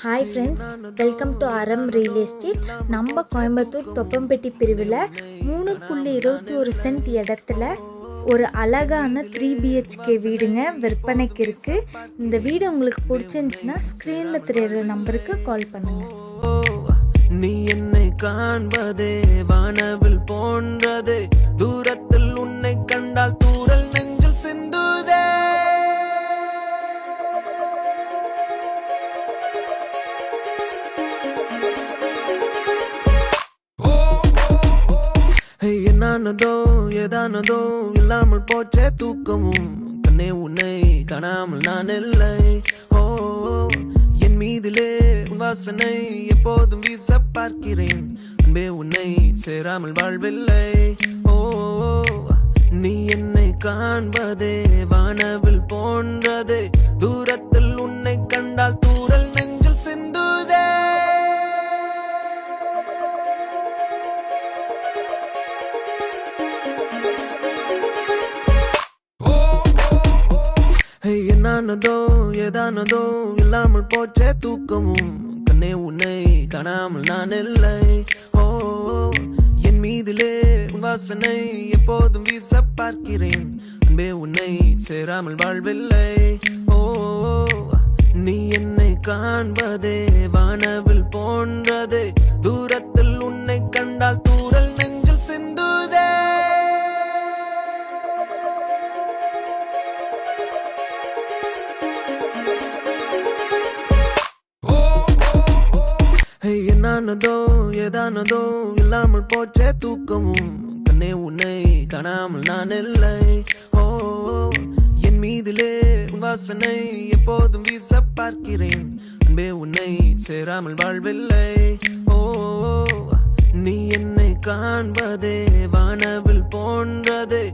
Hi friends welcome to Aram real estate நம்ம கோயம்புத்தூர் தொப்பம்பட்டி பிரிவில் மூணு புள்ளி இருபத்தி ஒரு சென்ட் இடத்துல ஒரு அழகான த்ரீ பிஹெச்கே வீடுங்க விற்பனைக்கு இருக்குது இந்த வீடு உங்களுக்கு பிடிச்சிருந்துச்சுன்னா ஸ்க்ரீனில் தெரியுற நம்பருக்கு கால் பண்ணுங்கள் நீ என்னை காண்பதே வானவில் போன்றதே. ஹே, என்னானதோ ஏதானதோ இல்லாமல் போச்சே தூக்கமும். கண்ணே உன்னை காணாமல் நான் இல்லை. ஓ என் மீதிலே வாசனை எப்போதும் வீச பார்க்கிறேன். அன்பே உன்னை சேராமல் வாழ்வில்லை. ஓ நீ என்னை காண்பதே வானவில் போன்றதே. என்னானதோ ஏதானதோ இல்லாமல் போச்சே தூக்கமும். கண்ணே உன்னை காணாமல் நான் இல்லை. ஓ என் மீதிலே வாசனை எப்போதும் வீச பார்க்கிறேன். அன்பே உன்னை சேராமல் வாழ்வில்லை. ஓ நீ என்னை காண்பதே வானவில் போன்றதே தூ ஹே, என்னானதோ ஏதானதோ இல்லாமல் போச்சே தூக்கமும். கண்ணே உன்னை காணாமல் நான் இல்லை. ஓ என் மீதிலே வாசனை எப்போதும் வீச பார்க்கிறேன். அன்பே உன்னை சேராமல் வாழ்வில்லை. ஓ நீ என்னை காண்பதே வானவில் போன்றதே.